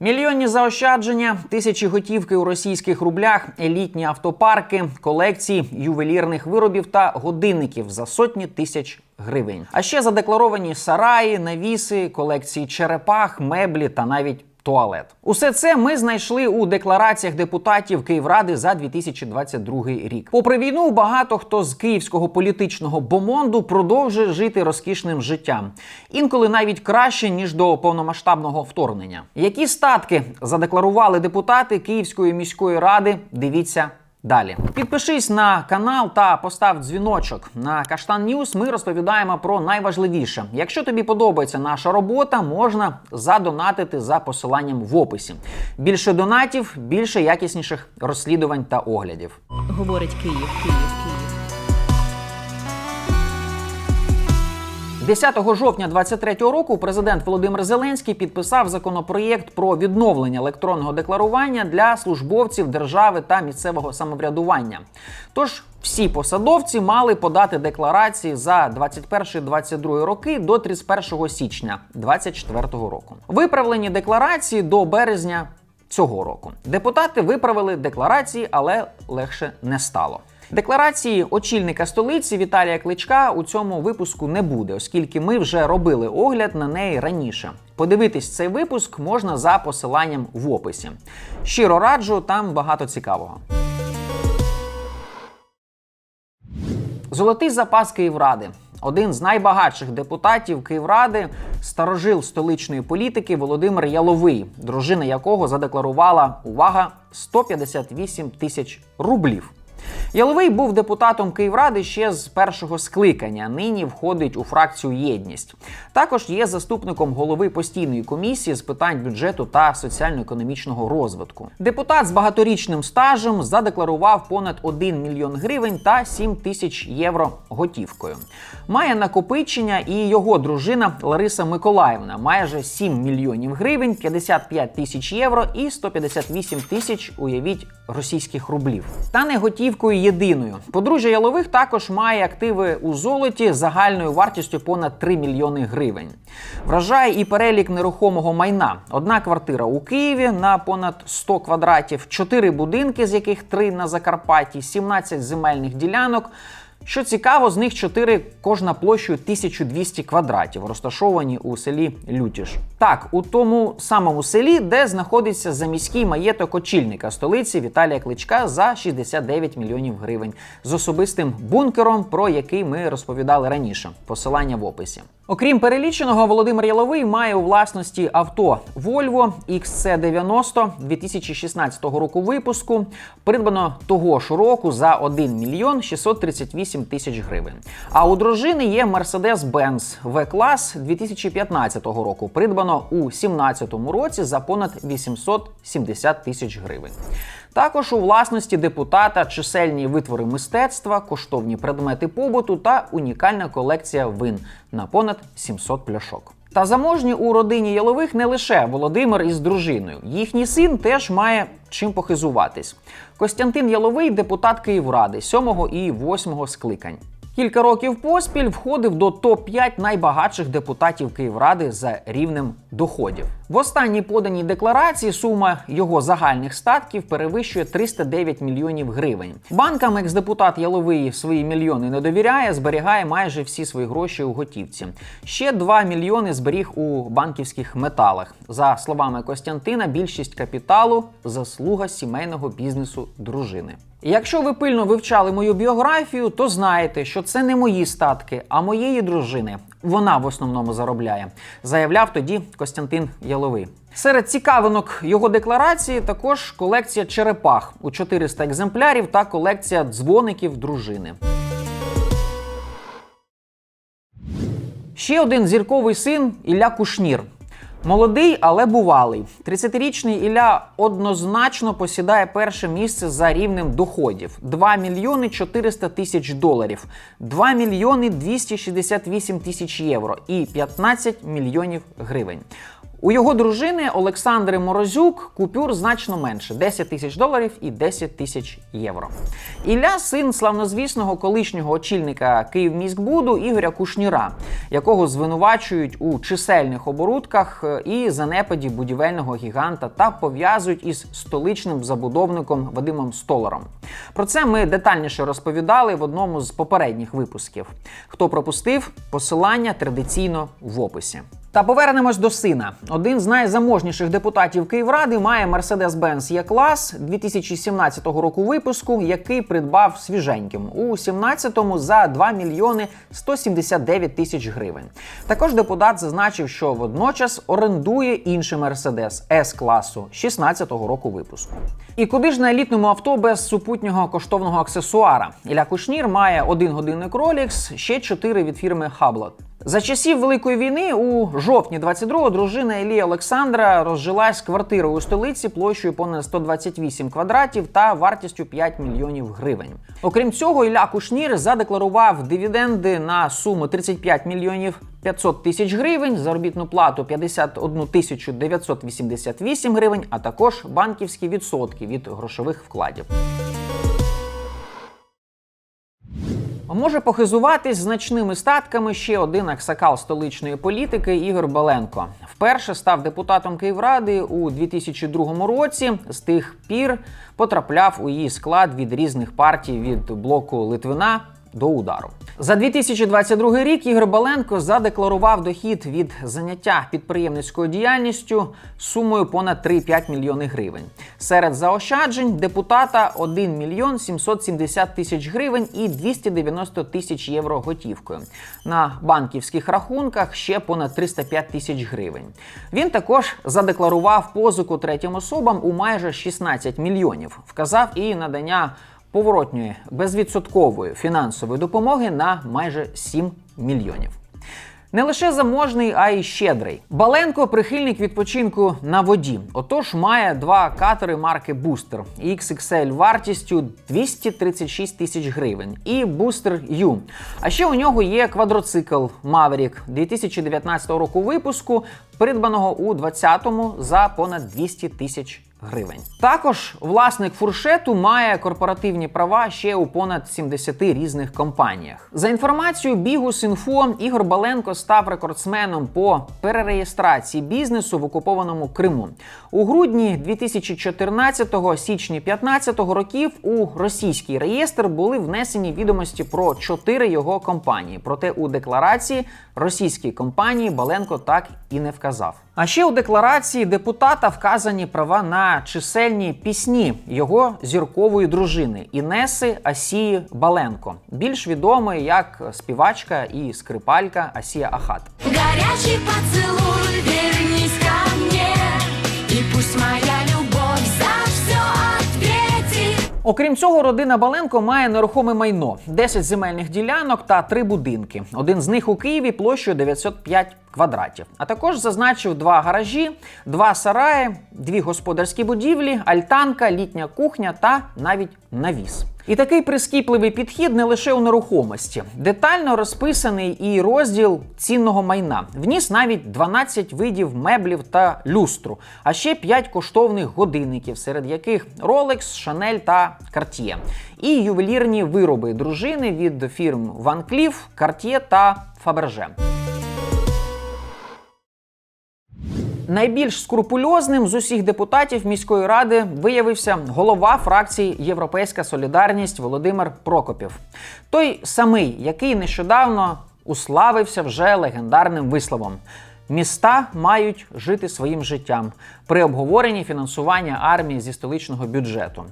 Мільйонні заощадження, тисячі готівки у російських рублях, елітні автопарки, колекції ювелірних виробів та годинників за сотні тисяч гривень. А ще задекларовані сараї, навіси, колекції черепах, меблі та навіть. Туалет, усе це ми знайшли у деклараціях депутатів Київради за 2022 рік. Попри війну, багато хто з київського політичного бомонду продовжує жити розкішним життям, інколи навіть краще ніж до повномасштабного вторгнення. Які статки задекларували депутати Київської міської ради? Дивіться Далі підпишись на канал та постав дзвіночок. На Каштан Ньюс ми розповідаємо про найважливіше. Якщо тобі подобається наша робота, можна задонатити за посиланням в описі. Більше донатів, більше якісніших розслідувань та оглядів. Говорить Київ, Київ, Київ. 10 жовтня 2023 року президент Володимир Зеленський підписав законопроєкт про відновлення електронного декларування для службовців держави та місцевого самоврядування. Тож всі посадовці мали подати декларації за 21-22 роки до 31 січня 2024 року. Виправлені декларації до березня цього року. Депутати виправили декларації, але легше не стало. Декларації очільника столиці Віталія Кличка у цьому випуску не буде, оскільки ми вже робили огляд на неї раніше. Подивитись цей випуск можна за посиланням в описі. Щиро раджу, там багато цікавого. Золотий запас Київради. Один з найбагатших депутатів Київради, старожил столичної політики Володимир Яловий, дружина якого задекларувала увага 158 тисяч рублів. Яловий був депутатом Київради ще з першого скликання. Нині входить у фракцію Єдність. Також є заступником голови постійної комісії з питань бюджету та соціально-економічного розвитку. Депутат з багаторічним стажем задекларував понад 1 мільйон гривень та 7 тисяч євро готівкою. Має накопичення і його дружина Лариса Миколаївна майже 7 мільйонів гривень, 55 тисяч євро і 158 тисяч, уявіть, російських рублів. Та не готівкою єдиною. Подружжя Ялових також має активи у золоті загальною вартістю понад 3 мільйони гривень. Вражає і перелік нерухомого майна. Одна квартира у Києві на понад 100 квадратів, 4 будинки, з яких 3 на Закарпатті, 17 земельних ділянок. Що цікаво, з них чотири кожна площею 1200 квадратів, розташовані у селі Лютіш. Так, у тому самому селі, де знаходиться заміський маєток очільника столиці Віталія Кличка за 69 мільйонів гривень з особистим бункером, про який ми розповідали раніше. Посилання в описі. Окрім переліченого, Володимир Яловий має у власності авто Volvo XC90 2016 року випуску, придбано того ж року за 1 мільйон 638 тисяч гривень. А у дружини є Mercedes-Benz V-клас 2015 року, придбано у 2017 році за понад 870 тисяч гривень. Також у власності депутата чисельні витвори мистецтва, коштовні предмети побуту та унікальна колекція вин на понад 700 пляшок. Та заможні у родині Ялових не лише Володимир із дружиною. Їхній син теж має чим похизуватись. Костянтин Яловий депутат Київради 7 і 8 скликань. Кілька років поспіль входив до топ-5 найбагатших депутатів Київради за рівнем доходів. В останній поданій декларації сума його загальних статків перевищує 309 мільйонів гривень. Банкам екс-депутат Яловий свої мільйони не довіряє, зберігає майже всі свої гроші у готівці. Ще 2 мільйони зберіг у банківських металах. За словами Костянтина, більшість капіталу заслуга сімейного бізнесу дружини. Якщо ви пильно вивчали мою біографію, то знаєте, що це не мої статки, а моєї дружини. Вона в основному заробляє, заявляв тоді Костянтин Яловий. Серед цікавинок його декларації також колекція черепах у 400 екземплярів та колекція дзвоників дружини. Ще один зірковий син Ілля Кушнір. Молодий, але бувалий. 30-річний Ілля однозначно посідає перше місце за рівнем доходів: 2 мільйони 400 тисяч доларів, 2 мільйони 268 тисяч євро і 15 мільйонів гривень. У його дружини Олександри Морозюк купюр значно менше 10 тисяч доларів і 10 тисяч євро. Ілля син славнозвісного колишнього очільника Київміськбуду Ігоря Кушніра, якого звинувачують у чисельних оборудках е, і занепаді будівельного гіганта та пов'язують із столичним забудовником Вадимом Столаром. Про це ми детальніше розповідали в одному з попередніх випусків. Хто пропустив, посилання традиційно в описі. Та повернемось до сина. Один з найзаможніших депутатів Київради має Mercedes-Benz Є-клас 2017 року випуску, який придбав свіженьким у 17-му за 2 мільйони 179 тисяч гривень. Також депутат зазначив, що водночас орендує інший Mercedes S-класу 16-го року випуску. І куди ж на елітному авто без супутнього коштовного аксесуара? Ілля Кушнір має один годинник Rolex, ще чотири від фірми Hublot. За часів Великої війни у жовтні 22-го дружина Ілії Олександра розжилась квартирою у столиці площею понад 128 квадратів та вартістю 5 мільйонів гривень. Окрім цього, Ілля Кушнір задекларував дивіденди на суму 35 мільйонів 500 тисяч гривень, заробітну плату 51 тисячу 988 гривень, а також банківські відсотки від грошових вкладів. Може похизуватись значними статками ще один аксакал столичної політики Ігор Баленко. Вперше став депутатом Київради у 2002 році. З тих пір потрапляв у її склад від різних партій від блоку Литвина до удару. За 2022 рік Ігор Баленко задекларував дохід від заняття підприємницькою діяльністю сумою понад 3,5 мільйони гривень. Серед заощаджень депутата 1 мільйон 770 тисяч гривень і 290 тисяч євро готівкою. На банківських рахунках ще понад 305 тисяч гривень. Він також задекларував позику третім особам у майже 16 мільйонів. Вказав і надання поворотньої безвідсоткової фінансової допомоги на майже 7 мільйонів. Не лише заможний, а й щедрий. Баленко прихильник відпочинку на воді. Отож має два катери марки Booster XXL вартістю 236 тисяч гривень і Booster U. А ще у нього є квадроцикл Maverick 2019 року випуску, придбаного у 2020 за понад 200 тисяч гривень. Також власник фуршету має корпоративні права ще у понад 70 різних компаніях. За інформацією Бігус.Інфо, Ігор Баленко став рекордсменом по перереєстрації бізнесу в окупованому Криму. У грудні 2014-го, січні 2015 років у російський реєстр були внесені відомості про чотири його компанії. Проте у декларації російській компанії Баленко так і не вказав. А ще у декларації депутата вказані права на чисельні пісні його зіркової дружини Інеси Асії Баленко, більш відомої як співачка і скрипалька Асія Ахат. Гарячий поцілуй, вернись ко И пусть моя Окрім цього, родина Баленко має нерухоме майно: 10 земельних ділянок та 3 будинки. Один з них у Києві площею 905 квадратів. А також зазначив два гаражі, два сараї, дві господарські будівлі, альтанка, літня кухня та навіть навіс. І такий прискіпливий підхід не лише у нерухомості. Детально розписаний і розділ цінного майна. Вніс навіть 12 видів меблів та люстру, а ще 5 коштовних годинників, серед яких Rolex, Chanel та Cartier. І ювелірні вироби дружини від фірм Van Cleef, Cartier та Fabergé. Найбільш скрупульозним з усіх депутатів міської ради виявився голова фракції Європейська Солідарність Володимир Прокопів, той самий, який нещодавно уславився вже легендарним висловом: міста мають жити своїм життям при обговоренні фінансування армії зі столичного бюджету.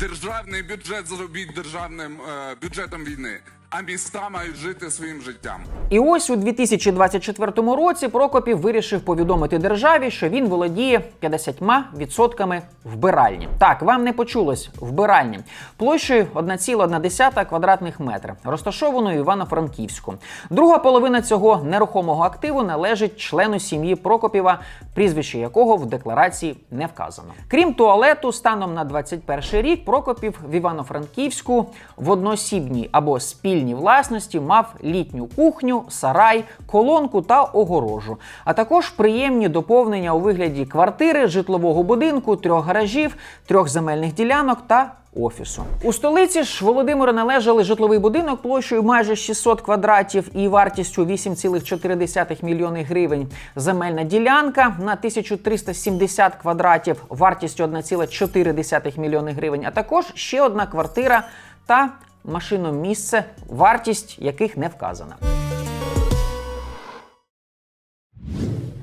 Державний бюджет зробіть державним е, бюджетом війни, а міста мають жити своїм життям. І ось у 2024 році Прокопів вирішив повідомити державі, що він володіє 50% вбиральні. Так, вам не почулось вбиральні площею 1,1 квадратних метра, розташованою Івано-Франківську. Друга половина цього нерухомого активу належить члену сім'ї Прокопіва, прізвище якого в декларації не вказано. Крім туалету, станом на 21 рік Прокопів в Івано-Франківську в одноосібній або спільній спільній власності мав літню кухню, сарай, колонку та огорожу, а також приємні доповнення у вигляді квартири, житлового будинку, трьох гаражів, трьох земельних ділянок та офісу. У столиці ж Володимиру належали житловий будинок площею майже 600 квадратів і вартістю 8,4 мільйони гривень. Земельна ділянка на 1370 квадратів вартістю 1,4 мільйони гривень, а також ще одна квартира та машиномісце, вартість яких не вказана.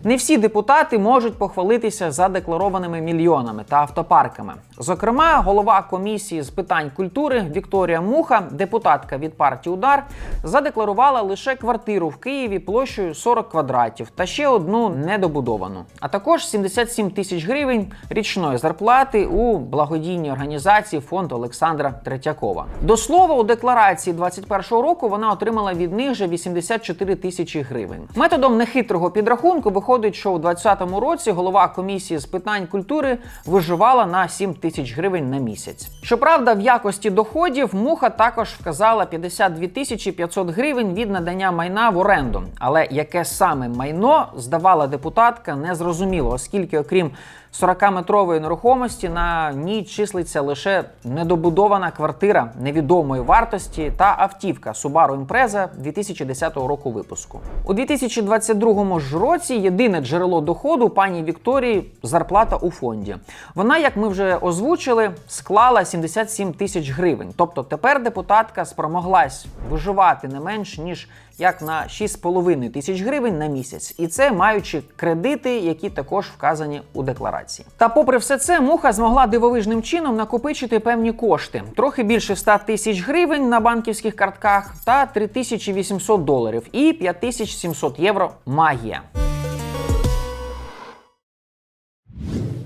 Не всі депутати можуть похвалитися задекларованими мільйонами та автопарками. Зокрема, голова комісії з питань культури Вікторія Муха, депутатка від партії Удар, задекларувала лише квартиру в Києві площею 40 квадратів та ще одну недобудовану, а також 77 тисяч гривень річної зарплати у благодійній організації фонд Олександра Третьякова. До слова, у декларації 2021 року вона отримала від них же 84 тисячі гривень. Методом нехитрого підрахунку виходить, що у 2020 році голова комісії з питань культури виживала на 7 тисяч гривень на місяць. Щоправда, в якості доходів муха також вказала 52 тисячі 500 гривень від надання майна в оренду. Але яке саме майно здавала депутатка, не зрозуміло, оскільки, окрім 40-метрової нерухомості, на ній числиться лише недобудована квартира невідомої вартості та автівка Subaru Impreza 2010 року випуску. У 2022 ж році єдине джерело доходу пані Вікторії зарплата у фонді. Вона, як ми вже озвучили, склала 77 тисяч гривень. Тобто тепер депутатка спромоглась виживати не менш ніж як на 6,5 тисяч гривень на місяць, і це маючи кредити, які також вказані у декларації. Та попри все це, муха змогла дивовижним чином накопичити певні кошти: трохи більше 100 тисяч гривень на банківських картках та 3800 доларів і 5700 євро магія.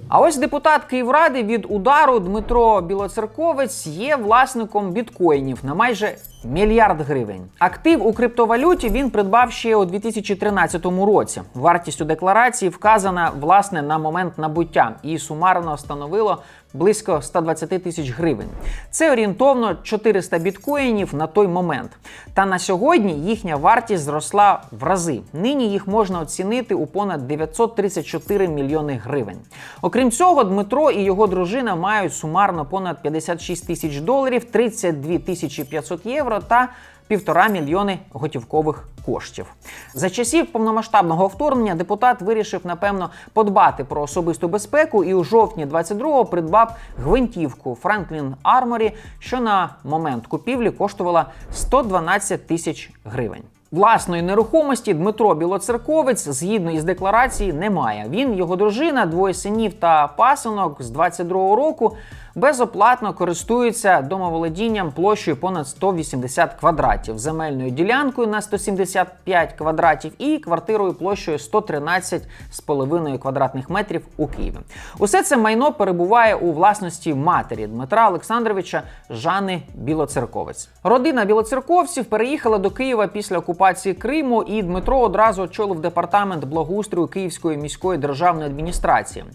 А ось депутат Київради від удару Дмитро Білоцерковець є власником біткоїнів на майже мільярд гривень. Актив у криптовалюті він придбав ще у 2013 році. Вартість у декларації вказана власне на момент набуття і сумарно становило близько 120 тисяч гривень. Це орієнтовно 400 біткоїнів на той момент. Та на сьогодні їхня вартість зросла в рази. Нині їх можна оцінити у понад 934 мільйони гривень. Окрім цього, Дмитро і його дружина мають сумарно понад 56 тисяч доларів, 32 тисячі 500 євро та півтора мільйони готівкових коштів. За часів повномасштабного вторгнення депутат вирішив, напевно, подбати про особисту безпеку і у жовтні 22-го придбав гвинтівку Franklin Armory, що на момент купівлі коштувала 112 тисяч гривень. Власної нерухомості Дмитро Білоцерковець, згідно із декларації, не має. Він, його дружина, двоє синів та пасинок з 22-го року безоплатно користуються домоволодінням площею понад 180 квадратів, земельною ділянкою на 175 квадратів і квартирою площею 113,5 квадратних метрів у Києві. Усе це майно перебуває у власності матері Дмитра Олександровича Жани Білоцерковець. Родина білоцерковців переїхала до Києва після окупації Криму, і Дмитро одразу очолив департамент благоустрою Київської міської державної адміністрації.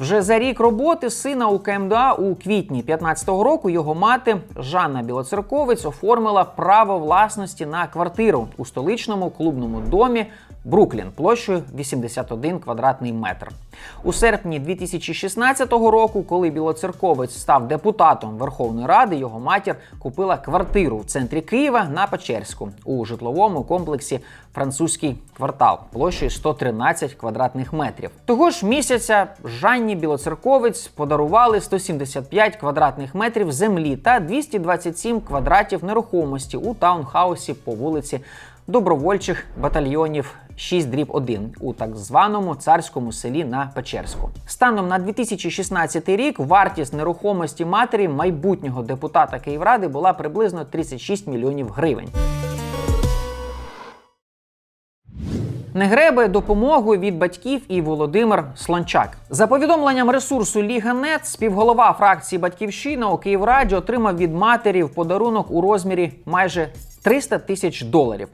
Вже за рік роботи сина у КМДА у квітні 15-го року його мати Жанна Білоцерковець оформила право власності на квартиру у столичному клубному домі Бруклін площею 81 квадратний метр. У серпні 2016 року, коли Білоцерковець став депутатом Верховної Ради, його матір купила квартиру в центрі Києва на Печерську у житловому комплексі Французький квартал площею 113 квадратних метрів. Того ж місяця Жанні Білоцерковець подарували 175 квадратних метрів землі та 227 квадратів нерухомості у таунхаусі по вулиці добровольчих батальйонів 6 дріб 1 у так званому царському селі на Печерську. Станом на 2016 рік вартість нерухомості матері майбутнього депутата Київради була приблизно 36 мільйонів гривень. Не гребає допомогою від батьків і Володимир Слончак. За повідомленням ресурсу Ліга.нет, співголова фракції Батьківщина у Київраді отримав від матері в подарунок у розмірі майже 300 тисяч доларів.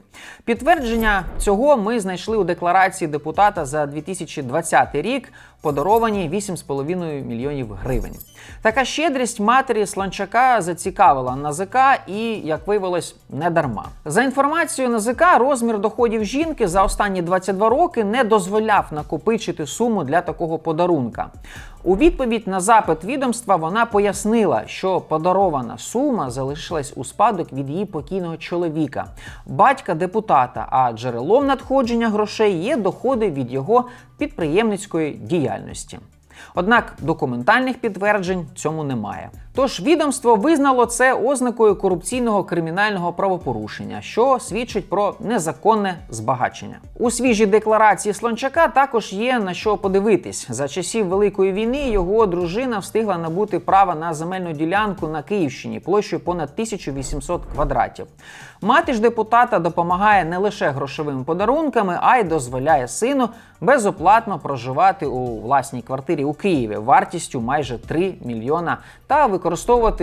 Підтвердження цього ми знайшли у декларації депутата за 2020 рік, подаровані 8,5 мільйонів гривень. Така щедрість матері Сланчака зацікавила НАЗК і, як виявилось, не дарма. За інформацією НАЗК, розмір доходів жінки за останні 22 роки не дозволяв накопичити суму для такого подарунка. У відповідь на запит відомства вона пояснила, що подарована сума залишилась у спадок від її покійного чоловіка, батька депутата. А джерелом надходження грошей є доходи від його підприємницької діяльності. Однак документальних підтверджень цьому немає. Тож відомство визнало це ознакою корупційного кримінального правопорушення, що свідчить про незаконне збагачення. У свіжій декларації Слончака також є на що подивитись. За часів Великої війни його дружина встигла набути право на земельну ділянку на Київщині площею понад 1800 квадратів. Мати ж депутата допомагає не лише грошовими подарунками, а й дозволяє сину безоплатно проживати у власній квартирі у Києві вартістю майже 3 мільйона та використовувати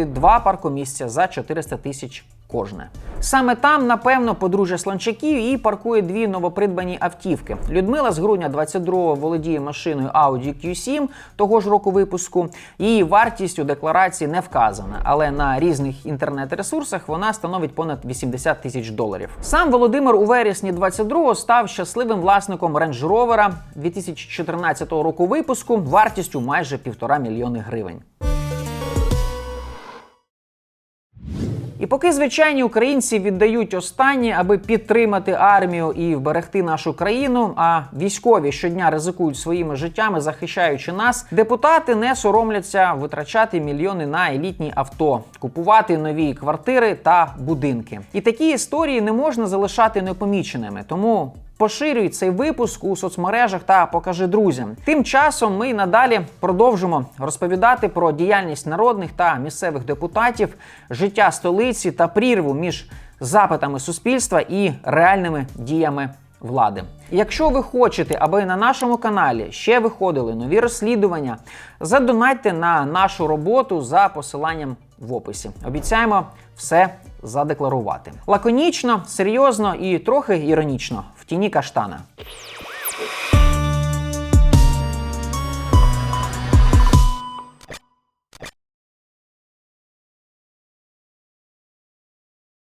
два паркомісця за 400 тисяч кожне. Саме там, напевно, подружжя Слончаків і паркує дві новопридбані автівки. Людмила з грудня 22-го володіє машиною Audi Q7 того ж року випуску. Її вартість у декларації не вказана, але на різних інтернет-ресурсах вона становить понад 80 тисяч доларів. Сам Володимир у вересні 22-го став щасливим власником Range Rover 2014 року випуску вартістю майже півтора мільйони гривень. І поки звичайні українці віддають останні, аби підтримати армію і вберегти нашу країну, а військові щодня ризикують своїми життями, захищаючи нас, депутати не соромляться витрачати мільйони на елітні авто, купувати нові квартири та будинки. І такі історії не можна залишати непоміченими. Тому Поширюй цей випуск у соцмережах та покажи друзям. Тим часом ми надалі продовжимо розповідати про діяльність народних та місцевих депутатів, життя столиці та прірву між запитами суспільства і реальними діями влади. Якщо ви хочете, аби на нашому каналі ще виходили нові розслідування, задонайте на нашу роботу за посиланням в описі. Обіцяємо все задекларувати. Лаконічно, серйозно і трохи іронічно в тіні каштана.